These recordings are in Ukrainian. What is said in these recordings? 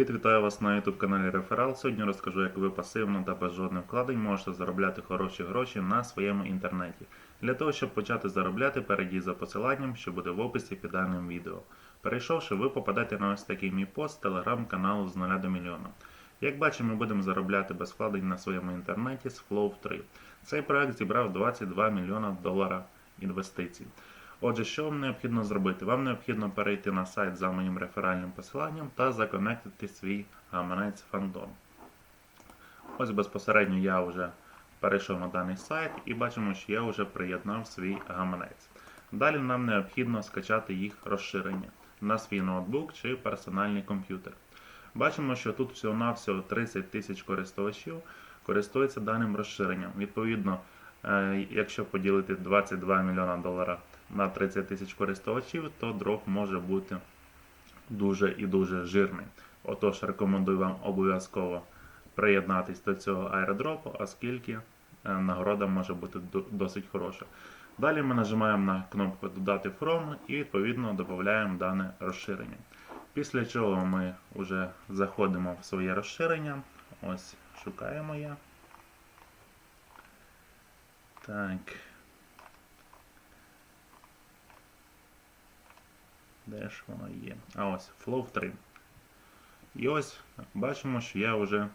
Привіт, вітаю вас на YouTube каналі Реферал. Сьогодні розкажу, як ви пасивно та без жодних вкладень можете заробляти хороші гроші на своєму інтернеті. Для того, щоб почати заробляти, перейдіть за посиланням, що буде в описі під даним відео. Перейшовши, ви попадете на ось такий мій пост телеграм-каналу з 0 до мільйона. Як бачимо, ми будемо заробляти без вкладень на своєму інтернеті з Flow 3. Цей проект зібрав 22 мільйона долара інвестицій. Отже, що вам необхідно зробити? Вам необхідно перейти на сайт за моїм реферальним посиланням та законектити свій гаманець Фандом. Ось безпосередньо я вже перейшов на даний сайт і бачимо, що я вже приєднав свій гаманець. Далі нам необхідно скачати їх розширення на свій ноутбук чи персональний комп'ютер. Бачимо, що тут всього-навсього 30 тисяч користувачів користуються даним розширенням. Відповідно, е, якщо поділити 22 мільйона доларів на 30 тисяч користувачів, то дроп може бути дуже і дуже жирний. Отож, рекомендую вам обов'язково приєднатись до цього аеродропу, оскільки е, нагорода може бути досить хороша. Далі ми нажимаємо на кнопку Додати From і відповідно додаємо дане розширення. Після чого ми вже заходимо в своє розширення. Ось шукаємо я. Так. Де ж воно є? А ось Flow 3. І ось бачимо, що я вже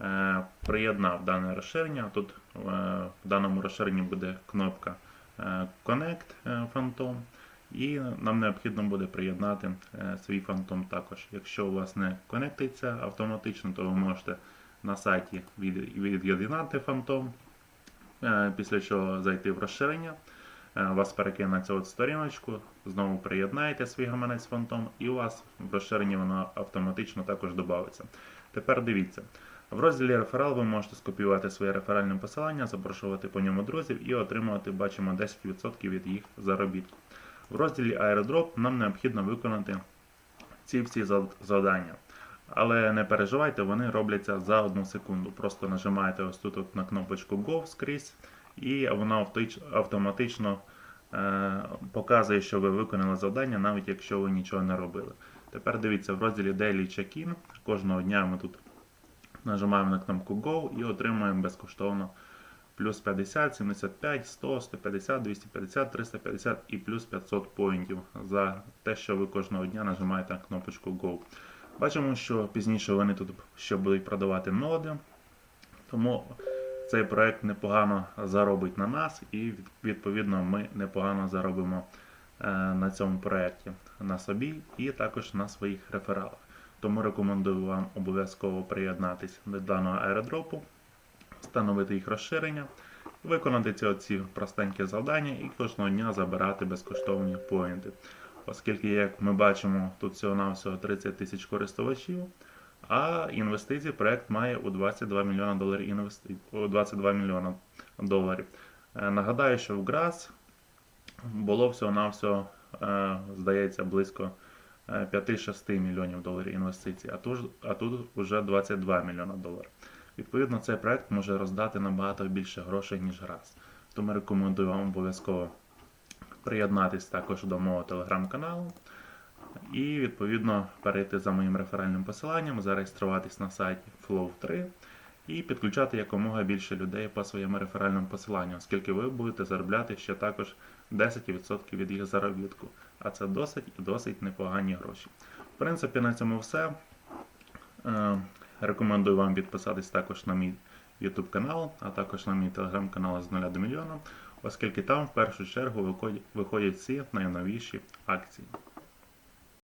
е, приєднав дане розширення. Тут е, в даному розширенні буде кнопка е, Connect е, Phantom. І нам необхідно буде приєднати е, свій Phantom також. Якщо у вас не конектиться автоматично, то ви можете на сайті від- від'єднати Phantom, е, після чого зайти в розширення. Е, Вас перекине на цю сторіночку, знову приєднаєте свій гаманець фантом, і у вас в розширенні воно автоматично також додається. Тепер дивіться. В розділі реферал ви можете скопіювати своє реферальне посилання, запрошувати по ньому друзів і отримувати, бачимо, 10% від їх заробітку. В розділі Аеродроп нам необхідно виконати ці всі завдання. Але не переживайте, вони робляться за одну секунду. Просто нажимаєте ось тут на кнопочку Go скрізь, і воно автоматично е, показує, що ви виконали завдання, навіть якщо ви нічого не робили. Тепер дивіться, в розділі Daily Check-in кожного дня ми тут нажимаємо на кнопку Go і отримуємо безкоштовно плюс 50, 75, 100, 150, 250, 350 і плюс 500 поінтів за те, що ви кожного дня нажимаєте на кнопочку Go. Бачимо, що пізніше вони тут ще будуть продавати ноди, тому цей проект непогано заробить на нас, і відповідно ми непогано заробимо е, на цьому проєкті на собі і також на своїх рефералах. Тому рекомендую вам обов'язково приєднатись до даного аеродропу, встановити їх розширення, виконати ці оці простенькі завдання і кожного дня забирати безкоштовні поінти. Оскільки, як ми бачимо, тут всього-навсього 30 тисяч користувачів, а інвестиції проект має у 22 мільйона доларів інвести... 22 мільйона доларів. Е, Нагадаю, що в ГРАС було всього-навсього, е, здається, близько е, 5-6 мільйонів доларів інвестицій, а тут, а тут вже 22 мільйона доларів. Відповідно, цей проект може роздати набагато більше грошей, ніж ГРАС. Тому рекомендую вам обов'язково приєднатись також до мого телеграм-каналу і відповідно перейти за моїм реферальним посиланням, зареєструватись на сайті Flow 3 і підключати якомога більше людей по своєму реферальному посиланню, оскільки ви будете заробляти ще також 10% від їх заробітку. А це досить і досить непогані гроші. В принципі, на цьому все. Е, Рекомендую вам підписатись також на мій YouTube канал, а також на мій телеграм-канал з 0 до мільйона, оскільки там в першу чергу виходять всі найновіші акції.